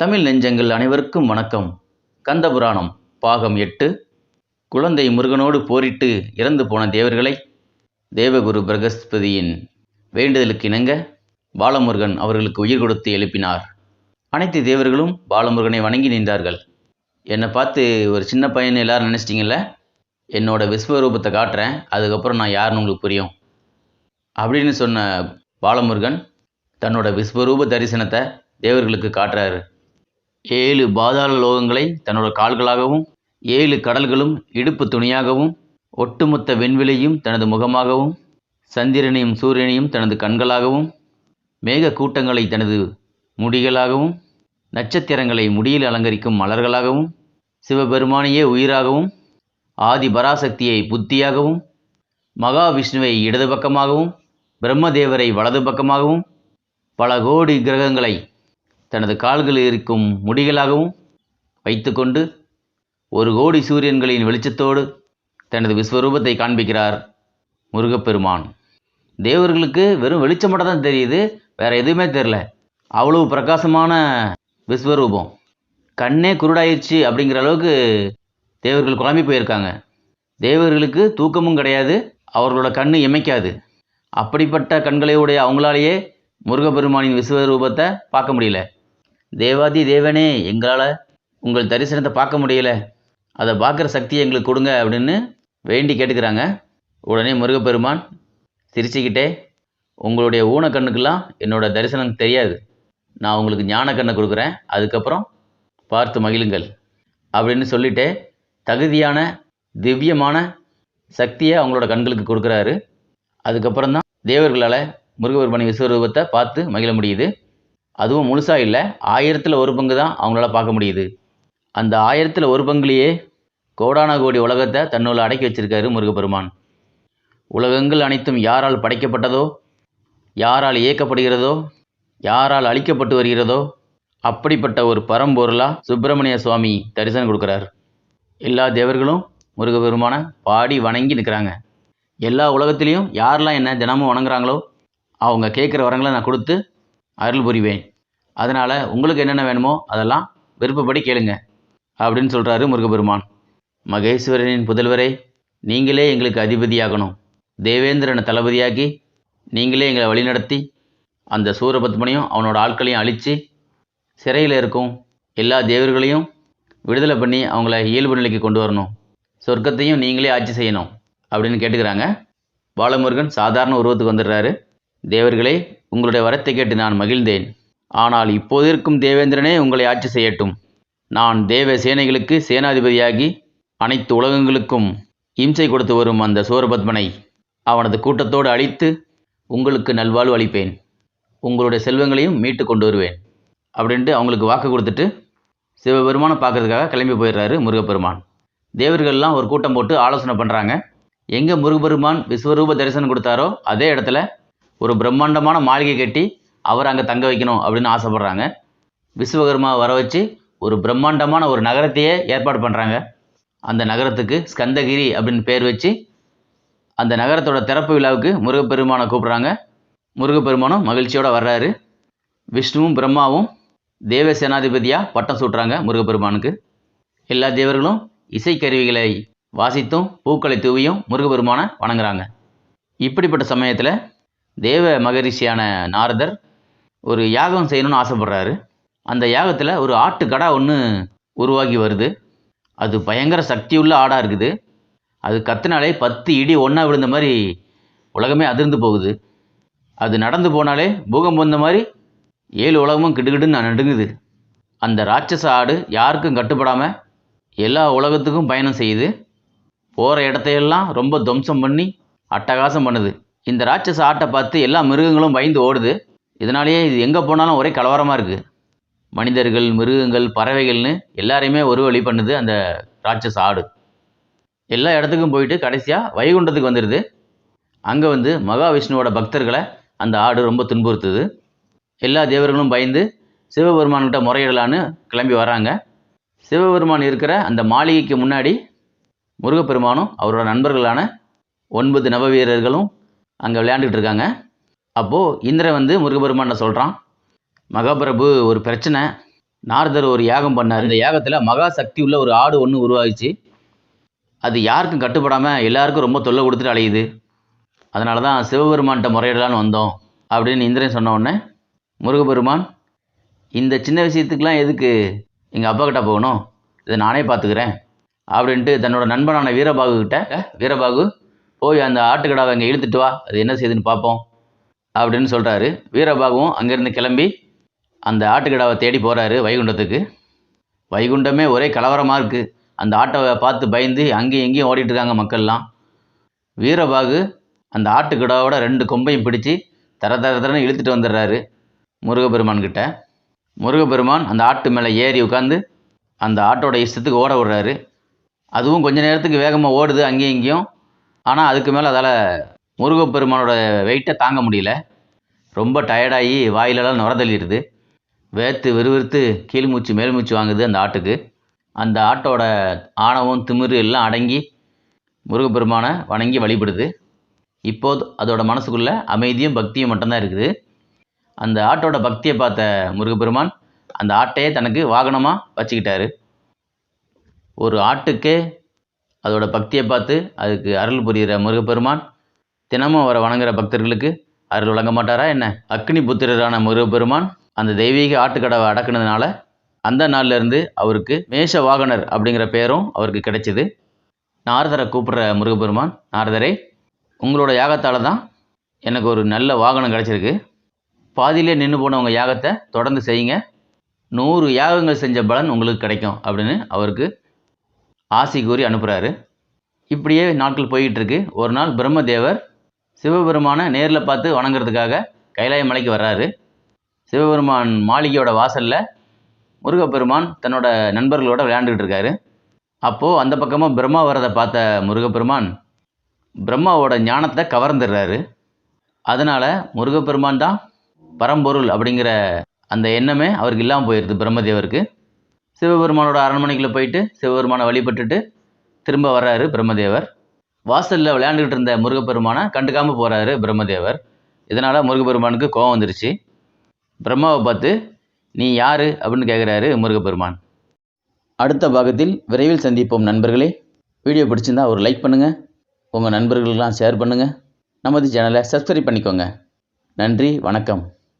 தமிழ் நெஞ்சங்கள் அனைவருக்கும் வணக்கம். கந்தபுராணம் பாகம் எட்டு. குழந்தை முருகனோடு போரிட்டு இறந்து போன தேவர்களை தேவகுரு பிரகஸ்பதியின் வேண்டுதலுக்கு இணங்க பாலமுருகன் அவர்களுக்கு உயிர் கொடுத்து எழுப்பினார். அனைத்து தேவர்களும் பாலமுருகனை வணங்கி நின்றார்கள். என்னை பார்த்து ஒரு சின்ன பையன் எல்லாரும் நினச்சிட்டிங்கல்ல? என்னோட விஸ்வரூபத்தை காட்டுறேன் அதுக்கப்புறம் நான் யாருன்னு உங்களுக்கு புரியும். அப்படின்னு சொன்ன பாலமுருகன் தன்னோட விஸ்வரூப தரிசனத்தை தேவர்களுக்கு காட்டுறாரு. ஏழு பாதாள லோகங்களை தன்னோட கால்களாகவும் ஏழு கடல்களும் இடுப்பு துணியாகவும் ஒட்டுமொத்த விண்வெளியும் தனது முகமாகவும் சந்திரனையும் சூரியனையும் தனது கண்களாகவும் மேக கூட்டங்களை தனது முடிகளாகவும் நட்சத்திரங்களை முடியில் அலங்கரிக்கும் மலர்களாகவும் சிவபெருமானையே உயிராகவும் ஆதி பராசக்தியை புத்தியாகவும் மகாவிஷ்ணுவை இடது பக்கமாகவும் பிரம்மதேவரை வலது பக்கமாகவும் பல கோடி கிரகங்களை தனது கால்களில் இருக்கும் முடிகளாகவும் வைத்துக்கொண்டு ஒரு கோடி சூரியன்களின் வெளிச்சத்தோடு தனது விஸ்வரூபத்தை காண்பிக்கிறார் முருகப்பெருமான். தேவர்களுக்கு வெறும் வெளிச்சம் மட்டும் தான் தெரியுது வேற எதுவுமே தெரில. அவ்வளவு பிரகாசமான விஸ்வரூபம். கண்ணே குருடாயிருச்சு அப்படிங்கிற அளவுக்கு தேவர்கள் குழம்பி போயிருக்காங்க. தேவர்களுக்கு தூக்கமும் கிடையாது அவர்களோட கண்ணு இமைக்காது. அப்படிப்பட்ட கண்களையுடைய அவங்களாலேயே முருகப்பெருமானின் விஸ்வரூபத்தை பார்க்க முடியல. தேவாதி தேவனே எங்களால் உங்கள் தரிசனத்தை பார்க்க முடியல. அதை பார்க்குற சக்தியை எங்களுக்கு கொடுங்க அப்படின்னு வேண்டி கேட்டுக்கிறாங்க. உடனே முருகப்பெருமான் சிரிச்சுக்கிட்டே உங்களுடைய ஊன கண்ணுக்கெல்லாம் என்னோடய தரிசனம் தெரியாது. நான் உங்களுக்கு ஞான கண்ணை கொடுக்குறேன். அதுக்கப்புறம் பார்த்து மகிழுங்கள். அப்படின்னு சொல்லிட்டு தகுதியான திவ்யமான சக்தியை அவங்களோட கண்களுக்கு கொடுக்குறாரு. அதுக்கப்புறம் தான் தேவர்களால் முருகப்பெருமானின் விஸ்வரூபத்தை பார்த்து மகிழ முடியுது. அதுவும் முழுசாக இல்லை. ஆயிரத்தில் ஒரு பங்கு தான் அவங்களால பார்க்க முடியுது. அந்த ஆயிரத்தில் ஒரு பங்குலேயே கோடான கோடி உலகத்தை தன்னுள்ள அடக்கி வச்சிருக்காரு முருகப்பெருமான். உலகங்கள் அனைத்தும் யாரால் படைக்கப்பட்டதோ யாரால் இயக்கப்படுகிறதோ யாரால் அழிக்கப்பட்டு வருகிறதோ அப்படிப்பட்ட ஒரு பரம்பொருளாக சுப்பிரமணிய சுவாமி தரிசனம் கொடுக்குறார். எல்லா தேவர்களும் முருகப்பெருமான பாடி வணங்கி நிற்கிறாங்க எல்லா உலகத்திலையும் யாரெல்லாம் என்ன தினமும் வணங்குறாங்களோ அவங்க கேட்குற வரங்களை நான் கொடுத்து அருள் புரிவேன். அதனால் உங்களுக்கு என்னென்ன வேணுமோ அதெல்லாம் விருப்பப்படி கேளுங்க அப்படின்னு சொல்கிறாரு முருகப்பெருமான். மகேஸ்வரனின் புதல்வரே நீங்களே எங்களுக்கு அதிபதியாகணும். தேவேந்திரனை தளபதியாக்கி நீங்களே எங்களை வழிநடத்தி அந்த சூரபத்மனையும் அவனோட ஆட்களையும் அழித்து சிறையில் இருக்கும் எல்லா தேவர்களையும் விடுதலை பண்ணி அவங்கள இயல்பு நிலைக்கு கொண்டு வரணும். சொர்க்கத்தையும் நீங்களே ஆட்சி செய்யணும் அப்படின்னு கேட்டுக்கிறாங்க. பாலமுருகன் சாதாரண உருவத்துக்கு வந்துடுறாரு. தேவர்களே உங்களுடைய வரத்தை கேட்டு நான் மகிழ்ந்தேன். ஆனால் இப்போது இருக்கும் தேவேந்திரனே உங்களை ஆட்சி செய்யட்டும். நான் தேவ சேனைகளுக்கு சேனாதிபதியாகி அனைத்து உலகங்களுக்கும் இம்சை கொடுத்து வரும் அந்த சூரபத்மனை அவனது கூட்டத்தோடு அழித்து உங்களுக்கு நல்வாழ்வு அளிப்பேன். உங்களுடைய செல்வங்களையும் மீட்டு கொண்டு வருவேன். அப்படின்ட்டு அவங்களுக்கு வாக்கு கொடுத்துட்டு சிவபெருமானை பார்க்கறதுக்காக கிளம்பி போயிடுறாரு முருகப்பெருமான். தேவர்கள்லாம் ஒரு கூட்டம் போட்டு ஆலோசனை பண்ணுறாங்க எங்கே முருகப்பெருமான் விஸ்வரூப தரிசனம் கொடுத்தாரோ அதே இடத்துல ஒரு பிரம்மாண்டமான மாளிகை கட்டி அவர் அங்கே தங்க வைக்கணும் அப்படின்னு ஆசைப்படுறாங்க. விஸ்வகர்மா வர வச்சு ஒரு பிரம்மாண்டமான ஒரு நகரத்தையே ஏற்பாடு பண்ணுறாங்க அந்த நகரத்துக்கு ஸ்கந்தகிரி அப்படின்னு பேர் வச்சு அந்த நகரத்தோட திறப்பு விழாவுக்கு முருகப்பெருமானை கூப்பிட்றாங்க. முருகப்பெருமானும் மகிழ்ச்சியோடு வர்றாரு. விஷ்ணுவும் பிரம்மாவும் தேவ சேனாதிபதியாக பட்டம் சூட்டுறாங்க முருகப்பெருமானுக்கு. எல்லா தேவர்களும் இசைக்கருவிகளை வாசித்தும் பூக்களை தூவியும் முருகப்பெருமானை வணங்குறாங்க. இப்படிப்பட்ட சமயத்தில் தேவ மகரிஷியான நாரதர் ஒரு யாகம் செய்யணும்னு ஆசைப்படுறாரு. அந்த யாகத்தில் ஒரு ஆட்டுக்கடா ஒன்று உருவாகி வருது. அது பயங்கர சக்தியுள்ள ஆடாக இருக்குது. அது கத்தினாலே பத்து இடி ஒன்றா விழுந்த மாதிரி உலகமே அதிர்ந்து போகுது. அது நடந்து போனாலே பூகம்பம் வந்த மாதிரி ஏழு உலகமும் கிடுகிடுன்னு நடுங்குது. அந்த ராட்சச ஆடு யாருக்கும் கட்டுப்படாமல் எல்லா உலகத்துக்கும் பயணம் செய்யுது. போகிற இடத்தையெல்லாம் ரொம்ப துவம்சம் பண்ணி அட்டகாசம் பண்ணுது. இந்த ராட்சச ஆட்டை பார்த்து எல்லா மிருகங்களும் பயந்து ஓடுது. இதனாலேயே இது எங்கே போனாலும் ஒரே கலவரமாக இருக்குது மனிதர்கள் மிருகங்கள் பறவைகள்னு எல்லாரையுமே ஒரு வழி பண்ணுது அந்த ராட்சஸ் ஆடு. எல்லா இடத்துக்கும் போயிட்டு கடைசியாக வைகுண்டத்துக்கு வந்துடுது அங்கே வந்து மகாவிஷ்ணுவோட பக்தர்களை அந்த ஆடு ரொம்ப துன்புறுத்துது. எல்லா தேவர்களும் பயந்து சிவபெருமான்கிட்ட முறையிடலான்னு கிளம்பி வராங்க. சிவபெருமான் இருக்கிற அந்த மாளிகைக்கு முன்னாடி முருகப்பெருமானும் அவரோட நண்பர்களான ஒன்பது நவ வீரர்களும் அங்கே விளையாண்டுக்கிட்டு இருக்காங்க. அப்போது இந்திரன் வந்து முருகபெருமான சொல்கிறான் மகாபிரபு ஒரு பிரச்சனை. நாரதர் ஒரு யாகம் பண்ணார். இந்த யாகத்தில் மகா சக்தி உள்ள ஒரு ஆடு ஒன்று உருவாகிச்சு அது யாருக்கும் கட்டுப்படாமல் எல்லாருக்கும் ரொம்ப தொல்லை கொடுத்துட்டு அலையுது. அதனால தான் சிவபெருமான்கிட்ட முறையிடலான்னு வந்தோம் அப்படின்னு இந்திரன் சொன்ன உடனே முருகபெருமான் இந்த சின்ன விஷயத்துக்கெலாம் எதுக்கு எங்கள் அப்பா கிட்ட போகணும்? இதை நானே பார்த்துக்கிறேன் அப்படின்ட்டு தன்னோட நண்பனான வீரபாகு கிட்ட வீரபாகு போய் அந்த ஆட்டுக்கடாவை அங்கே இழுத்துட்டு வா. அது என்ன செய்யுதுன்னு பார்ப்போம் அப்படின்னு சொல்கிறாரு வீரபாகுவும் அங்கேருந்து கிளம்பி அந்த ஆட்டுக்கடாவை தேடி போகிறாரு வைகுண்டத்துக்கு. வைகுண்டமே ஒரே கலவரமாக இருக்குது அந்த ஆட்டோவை பார்த்து பயந்து அங்கேயும் எங்கேயும் ஓடிட்டுருக்காங்க மக்கள்லாம். வீரபாகு அந்த ஆட்டுக்கடாவோட ரெண்டு கொம்பையும் பிடிச்சி தர தர தரன்னு இழுத்துட்டு வந்துடுறாரு முருகப்பெருமான் கிட்ட. முருகப்பெருமான் அந்த ஆட்டு மேலே ஏறி உட்காந்து அந்த ஆட்டோட இஷ்டத்துக்கு ஓட விடுறாரு. அதுவும் கொஞ்ச நேரத்துக்கு வேகமாக ஓடுது அங்கேயும் இங்கேயும். ஆனால் அதுக்கு மேலே அதால் முருகப்பெருமானோட வெயிட்டை தாங்க முடியல. ரொம்ப டயர்டாகி வாயிலெல்லாம் நுரதள்ளிடுது. வேர்த்து விறுவிறுத்து கீழ் மூச்சு மேல் மூச்சு வாங்குது அந்த ஆட்டுக்கு. அந்த ஆட்டோட ஆணவம் திமிரு எல்லாம் அடங்கி முருகப்பெருமானை வணங்கி வழிபடுது. இப்போது அதோட மனசுக்குள்ளே அமைதியும் பக்தியும் மட்டும்தான் இருக்குது. அந்த ஆட்டோட பக்தியை பார்த்த முருகப்பெருமான் அந்த ஆட்டையே தனக்கு வாகனமாக வச்சுக்கிட்டாரு. ஒரு ஆட்டுக்கே அதோட பக்தியை பார்த்து அதுக்கு அருள் புரிகிற முருகப்பெருமான் தினமும் அவரை வணங்குற பக்தர்களுக்கு அருள் வழங்க மாட்டாரா என்ன? அக்னி புத்திரரான முருகப்பெருமான் அந்த தெய்வீக ஆட்டுக்கடவை அடக்குனதுனால அந்த நாள்ல இருந்து அவருக்கு மேஷ வாகனர் அப்படிங்கிற பேரும் அவருக்கு கிடைச்சிது. நாரதரை கூப்பிட்ற முருகப்பெருமான் நாரதரே உங்களோட யாகத்தால் தான் எனக்கு ஒரு நல்ல வாகனம் கிடச்சிருக்கு. பாதியிலே நின்று போனவங்க யாகத்தை தொடர்ந்து செய்யுங்க. நூறு யாகங்கள் செஞ்ச பலன் உங்களுக்கு கிடைக்கும் அப்படின்னு அவருக்கு ஆசை கூறி அனுப்புகிறாரு இப்படியே நாட்கள் போயிட்டு இருக்கு. ஒரு நாள் பிரம்மதேவர் சிவபெருமானை நேரில் பார்த்து வணங்குறதுக்காக கைலாய மலைக்கு வர்றாரு. சிவபெருமான் மாளிகையோட வாசலில் முருகப்பெருமான் தன்னோட நண்பர்களோட விளையாண்டுக்கிட்டு இருக்காரு. அப்போது அந்த பக்கமாக பிரம்மா வரதை பார்த்த முருகப்பெருமான் பிரம்மாவோட ஞானத்தை கவர்ந்துடுறாரு. அதனால் முருகப்பெருமான் தான் பரம்பொருள் அப்படிங்கிற அந்த எண்ணமே அவருக்கு இல்லாமல் போயிடுது பிரம்மதேவருக்கு. சிவபெருமானோட அரண்மனைக்குள்ளே போயிட்டு சிவபெருமானை வழிபட்டுட்டு திரும்ப வர்றாரு பிரம்மதேவர். வாசலில் விளையாண்டுக்கிட்டு இருந்த முருகப்பெருமானை கண்டுக்காமல் போகிறாரு பிரம்மதேவர். இதனால் முருகப்பெருமானுக்கு கோவம் வந்துருச்சு. பிரம்மாவை பார்த்து நீ யார்? அப்படின்னு கேட்குறாரு முருகப்பெருமான். அடுத்த பாகத்தில் விரைவில் சந்திப்போம் நண்பர்களே. வீடியோ பிடிச்சிருந்தா ஒரு லைக் பண்ணுங்கள் உங்கள் நண்பர்களுக்கெல்லாம் ஷேர் பண்ணுங்கள் நமது சேனலை சப்ஸ்கிரைப் பண்ணிக்கோங்க. நன்றி வணக்கம்.